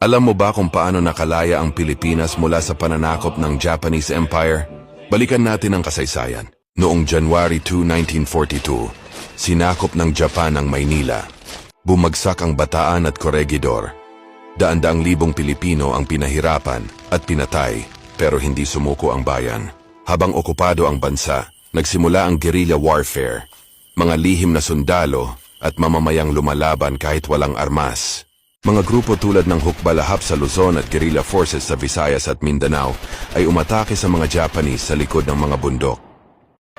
Alam mo ba kung paano nakalaya ang Pilipinas mula sa pananakop ng Japanese Empire? Balikan natin ang kasaysayan. Noong January 2, 1942, sinakop ng Japan ang Maynila. Bumagsak ang Bataan at Corregidor. Daan-daang libong Pilipino ang pinahirapan at pinatay pero hindi sumuko ang bayan. Habang okupado ang bansa, nagsimula ang guerrilla warfare. Mga lihim na sundalo at mamamayang lumalaban kahit walang armas. Mga grupo tulad ng Hukbalahap sa Luzon at guerrilla forces sa Visayas at Mindanao ay umatake sa mga Japanese sa likod ng mga bundok.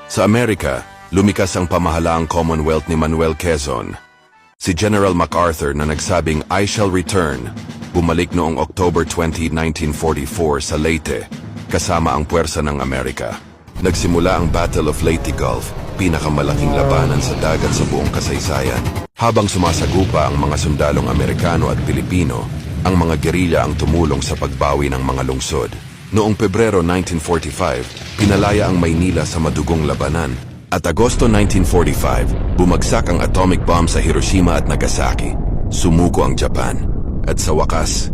Sa Amerika, lumikas ang pamahalaang Commonwealth ni Manuel Quezon. Si General MacArthur na nagsabing I shall return, bumalik noong October 20, 1944 sa Leyte, kasama ang puwersa ng Amerika. Nagsimula ang Battle of Leyte Gulf, pinakamalaking labanan sa dagat sa buong kasaysayan. Habang sumasagupa ang mga sundalong Amerikano at Pilipino, ang mga gerilya ang tumulong sa pagbawi ng mga lungsod. Noong Pebrero 1945, pinalaya ang Maynila sa madugong labanan. At Agosto 1945, bumagsak ang atomic bomb sa Hiroshima at Nagasaki. Sumuko ang Japan. At sa wakas,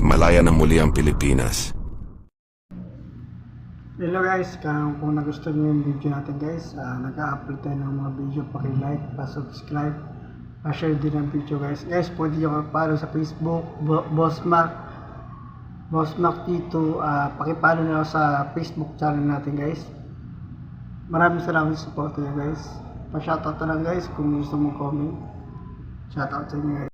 malaya na muli ang Pilipinas. Hello guys, kung, kung nagustuhan nyo yung video natin guys, uh, nag-upload tayo ng mga video, paki-like, pa-subscribe, pa-share din ang video guys. Guys, pwede nyo follow sa Facebook, Bo Boss Mac, Boss Mac Tito, uh, paki-follow nyo sa Facebook channel natin guys. Maraming salamat sa support nyo guys. Pa-shoutout na lang guys kung gusto mo comment. Shoutout sa inyo guys.